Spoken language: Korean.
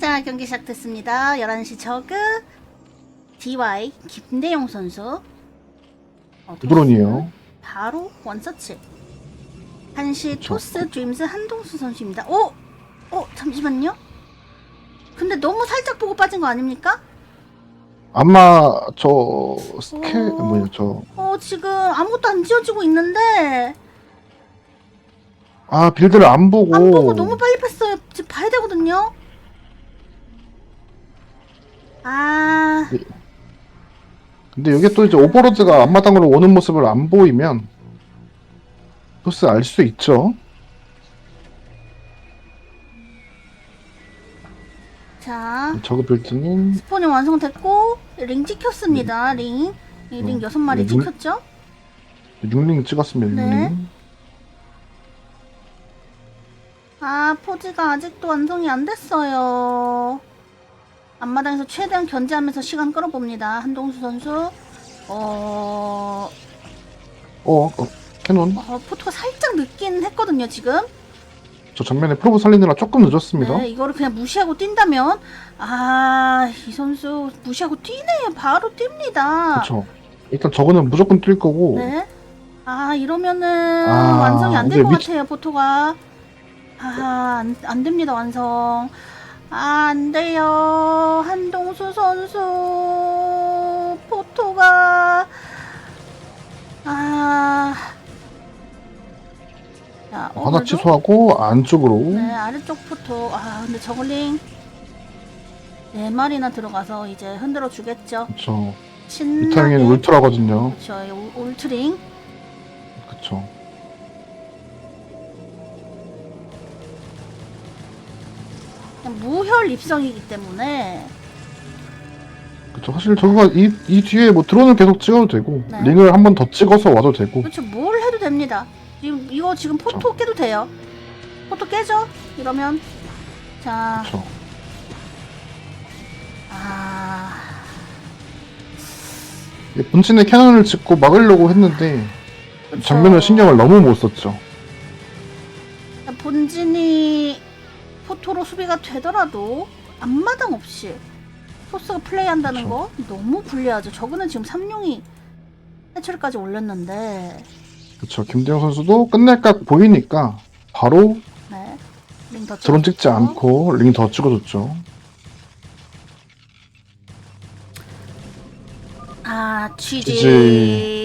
자, 경기 시작됐습니다. 11시 저그 DY 김대용 선수. 어, 부드론이에요. 바로 원서치. 1시 그쵸. 토스 드림즈 한동수 선수입니다. 오! 어, 잠시만요. 근데 너무 살짝 보고 빠진 거 아닙니까? 아마 저 스케 어. 뭐냐 저 어, 지금 아무것도 안 지어지고 있는데 아 빌드를 안 보고 안 보고 너무 빨리 뺐어요. 지금 봐야 되거든요. 아, 근데 이게 또 이제 오버로드가 앞마당으로 오는 모습을 안 보이면 토스 알 수 있죠. 자, 저그 빌드는 스폰이 완성됐고 링 찍혔습니다. 링. 이 링 음. 여섯 마리 네, 링- 찍혔죠? 6링 찍었습니다. 네. 6링. 아, 포즈가 아직도 완성이 안 됐어요. 앞마당에서 최대한 견제하면서 시간 끌어봅니다. 한동수 선수. 어, 어, 어 캐논 어 포토가 살짝 늦긴 했거든요, 지금. 저 정면에 프로브 살리느라 조금 늦었습니다. 네, 이거를 그냥 무시하고 뛴다면, 아, 이 선수 무시하고 뛰네요. 바로 뜁니다. 그렇죠. 일단 저거는 무조건 뛸 거고 네. 아, 이러면은 아, 완성이 안 될 것 근데 같아요, 포토가. 아, 안, 안 됩니다, 완성. 아, 안 돼요. 한동수 선수. 포토가. 아. 자, 어, 하나? 취소하고 안쪽으로 네, 아래쪽 포토. 아, 근데 저글링. 네 마리나 들어가서 이제 흔들어 주겠죠. 그렇죠. 신나게. 이타링은 울트라거든요. 그렇죠. 울트링. 그렇 무혈 입성이기 때문에 그렇죠. 사실 저거가 이, 이 뒤에 뭐 드론을 계속 찍어도 되고 네. 링을 한 번 더 찍어서 와도 되고 그렇죠 뭘 해도 됩니다 지금 이거 지금 포토 그쵸. 깨도 돼요 포토 깨죠 이러면 자 그렇죠. 아, 본진에 캐논을 짓고 막으려고 했는데 그쵸. 정면을 신경을 너무 못 썼죠. 본진이 포토로 수비가 되더라도 앞마당 없이 토스가 플레이한다는 그쵸. 거 너무 불리하죠 저거는 지금 삼룡이 해처리까지 올렸는데 그렇죠. 김대영 선수도 끝낼 각 보이니까 바로 네 링더 드론 찍지 않고 링 더 찍어줬죠. 아, GG. GG.